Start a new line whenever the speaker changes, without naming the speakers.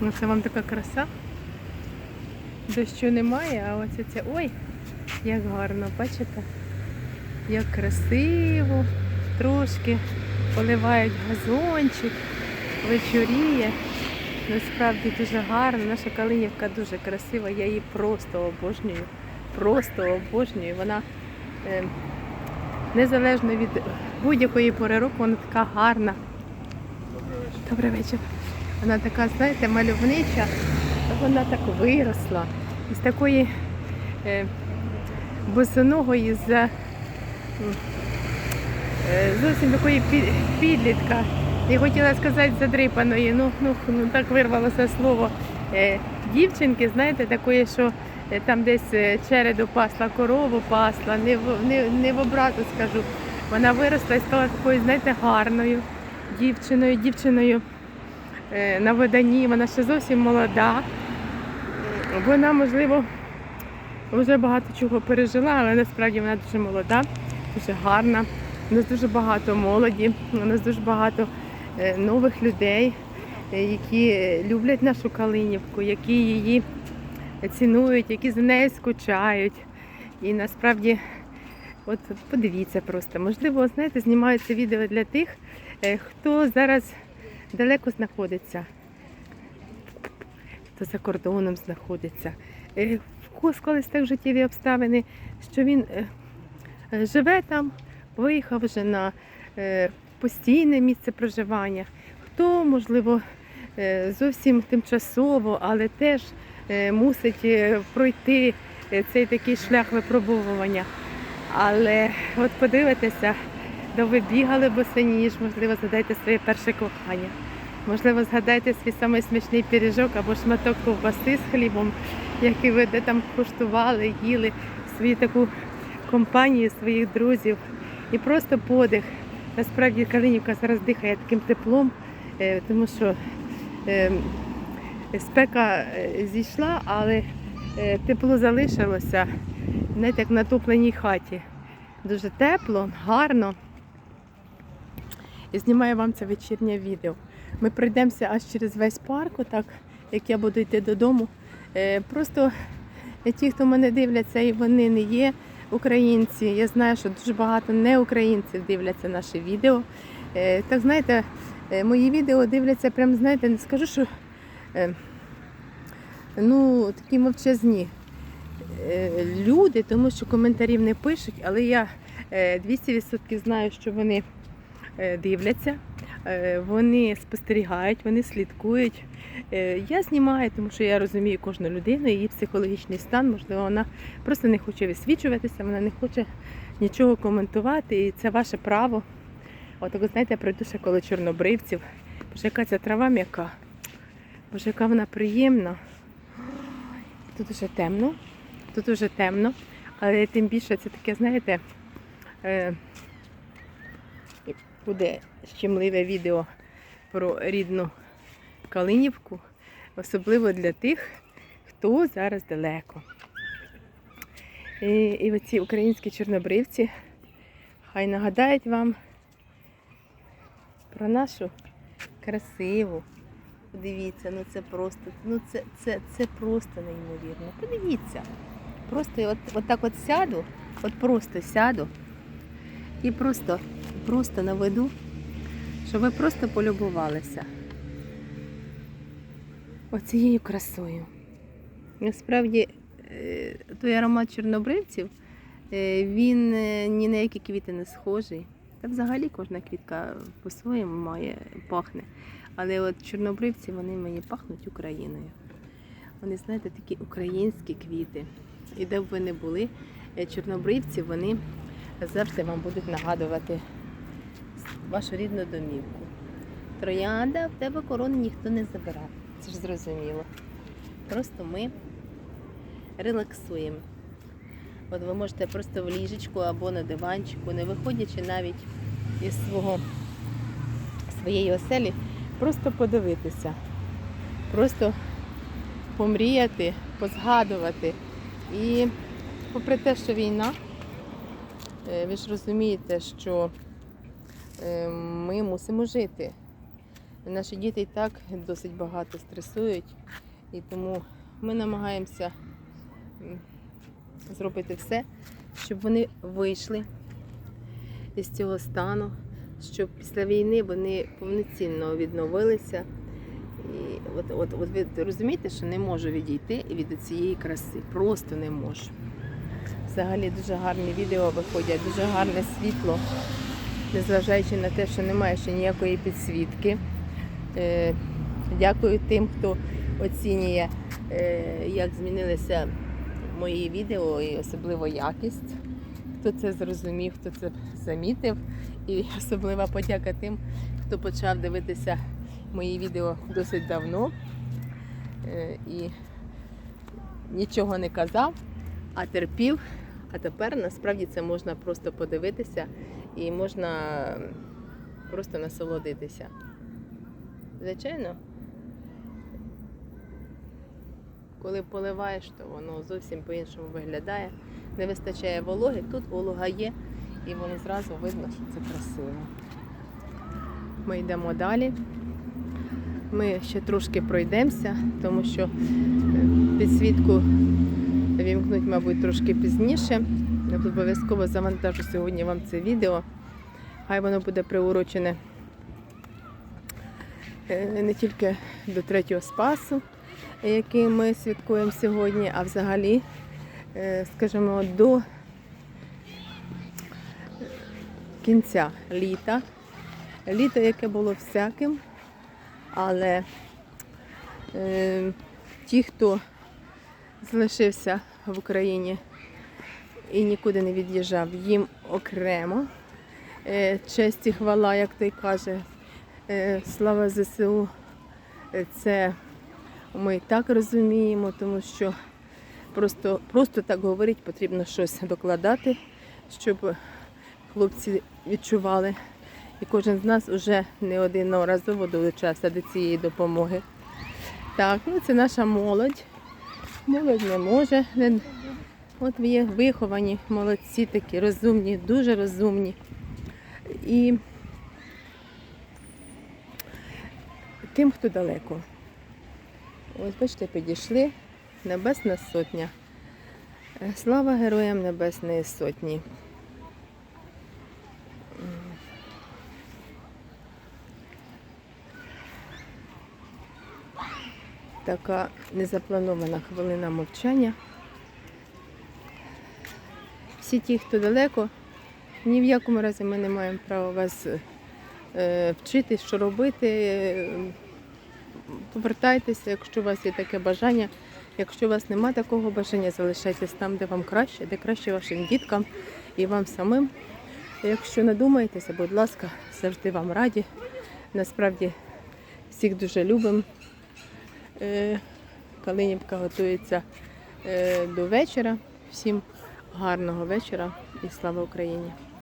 Ну це вам така краса. Дощу немає, а оце це. Ой, як гарно, бачите? Як красиво, трошки поливають газончик, вечоріє. Насправді дуже гарно. Наша калинівка дуже красива, я її просто обожнюю. Просто обожнюю. Вона е, незалежно від будь-якої пори року, вона така гарна. Добрий вечір. Вона така, знаєте, мальовнича, вона так виросла. Із такої е, босоногої, з е, зовсім такої пі- підлітка. Я хотіла сказати задрипаної, ну, ну, ну так вирвалося слово е, дівчинки, знаєте, такої, що е, там десь е, череду пасла, корову пасла, не в, не, не в обрату скажу. Вона виросла і стала такою, знаєте, гарною дівчиною, дівчиною на виданні, вона ще зовсім молода. Вона, можливо, вже багато чого пережила, але насправді вона дуже молода, дуже гарна. У нас дуже багато молоді, у нас дуже багато е, нових людей, е, які е, люблять нашу Калинівку, які її цінують, які за нею скучають. І насправді, от подивіться просто, можливо, знаєте, знімаю це відео для тих, е, хто зараз далеко знаходиться, хто за кордоном знаходиться. Е, В склались так життєві обставини, що він е, живе там, виїхав вже на е, постійне місце проживання. Хто, можливо, зовсім тимчасово, але теж мусить пройти цей такий шлях випробовування. Але от подивитеся, де ви бігали босоніж, можливо, згадайте своє перше кохання. Можливо, згадайте свій самий смачний пиріжок або шматок ковбаси з хлібом, який ви де там куштували, їли свою таку компанію своїх друзів. І просто подих. Насправді Калинівка зараз дихає таким теплом, е, тому що е, спека е, зійшла, але тепло залишилося, знаєте, як в натопленій хаті. Дуже тепло, гарно. І знімаю вам це вечірнє відео. Ми пройдемося аж через весь парк, отак, як я буду йти додому. Е, Просто ті, хто мене дивляться, і вони не є українці. Я знаю, що дуже багато неукраїнців дивляться наші відео. Е, Так знаєте, е, мої відео дивляться, прям знаєте, не скажу, що е, ну, такі мовчазні е, люди, тому що коментарів не пишуть, але я е, 200% знаю, що вони е, дивляться, е, вони спостерігають, вони слідкують. Е, Я знімаю, тому що я розумію кожну людину, її психологічний стан, можливо, вона просто не хоче висвічуватися, вона не хоче нічого коментувати, і це ваше право. От ви знаєте, я пройду ще коло чорнобривців. Боже, яка ця трава м'яка. Боже, яка вона приємна. Тут уже темно, тут уже темно, але тим більше це таке, знаєте, е, буде щемливе відео про рідну Калинівку, особливо для тих, хто зараз далеко. І, і оці українські чорнобривці хай нагадають вам про нашу красиву. Подивіться, ну це просто, ну це, це, це просто неймовірно. Подивіться. Просто от, от так от сяду, от просто сяду і просто, просто наведу, щоб ви просто полюбувалися оцією красою. Насправді, е, той аромат чорнобривців, е, він е, ні на які квіти не схожий. Та взагалі кожна квітка по-своєму має, пахне. Але от чорнобривці вони мені пахнуть Україною. Вони, знаєте, такі українські квіти. І де б ви не були, чорнобривці вони завжди вам будуть нагадувати вашу рідну домівку. Троянда, в тебе корону ніхто не забирав. Це ж зрозуміло. Просто ми релаксуємо. От ви можете просто в ліжечку або на диванчику, не виходячи навіть із свого своєї оселі, просто подивитися, просто помріяти, позгадувати. І попри те, що війна, е, ви ж розумієте, що ми мусимо жити. Наші діти і так досить багато стресують, і тому ми намагаємося зробити все, щоб вони вийшли із цього стану, щоб після війни вони повноцінно відновилися. І от, от, от ви розумієте, що не можу відійти від цієї краси. Просто не можу. Взагалі дуже гарні відео виходять, дуже гарне світло, незважаючи на те, що немає ще ніякої підсвітки. Е, Дякую тим, хто оцінює, е, як змінилися мої відео і особливо якість. Хто це зрозумів, хто це замітив. І особлива подяка тим, хто почав дивитися мої відео досить давно е, і нічого не казав, а терпів. А тепер насправді це можна просто подивитися і можна просто насолодитися. Звичайно, коли поливаєш, то воно зовсім по-іншому виглядає. Не вистачає вологи, тут волога є, і воно зразу видно, що це красиво. Ми йдемо далі. Ми ще трошки пройдемося, тому що е, підсвітку вімкнуть, мабуть, трошки пізніше. Я обов'язково завантажу сьогодні вам це відео. Хай воно буде приурочене е, не тільки до третього спасу, який ми святкуємо сьогодні, а взагалі, е, скажімо, до кінця літа. Літо, яке було всяким, але е, ті, хто залишився в Україні і нікуди не від'їжджав, їм окремо. Е, честь і хвала, як той каже, е, слава ЗСУ. Е, Це ми так розуміємо, тому що просто, просто так говорити потрібно щось докладати, щоб хлопці відчували. І кожен з нас вже неодноразово долучався до цієї допомоги. Так, ну це наша молодь. Молодь не може. Не... От є виховані, молодці такі, розумні, дуже розумні. І тим, хто далеко. Ось бачите, підійшли. Небесна сотня. Слава Героям Небесної Сотні. Така незапланована хвилина мовчання. Всі ті, хто далеко, ні в якому разі ми не маємо права вас е, вчити, що робити. Повертайтеся, якщо у вас є таке бажання. Якщо у вас немає такого бажання, залишайтесь там, де вам краще, де краще вашим діткам і вам самим. Якщо надумаєтеся, будь ласка, завжди вам раді. Насправді всіх дуже любимо. Е, Калинівка готується е, до вечора. Всім гарного вечора і слава Україні!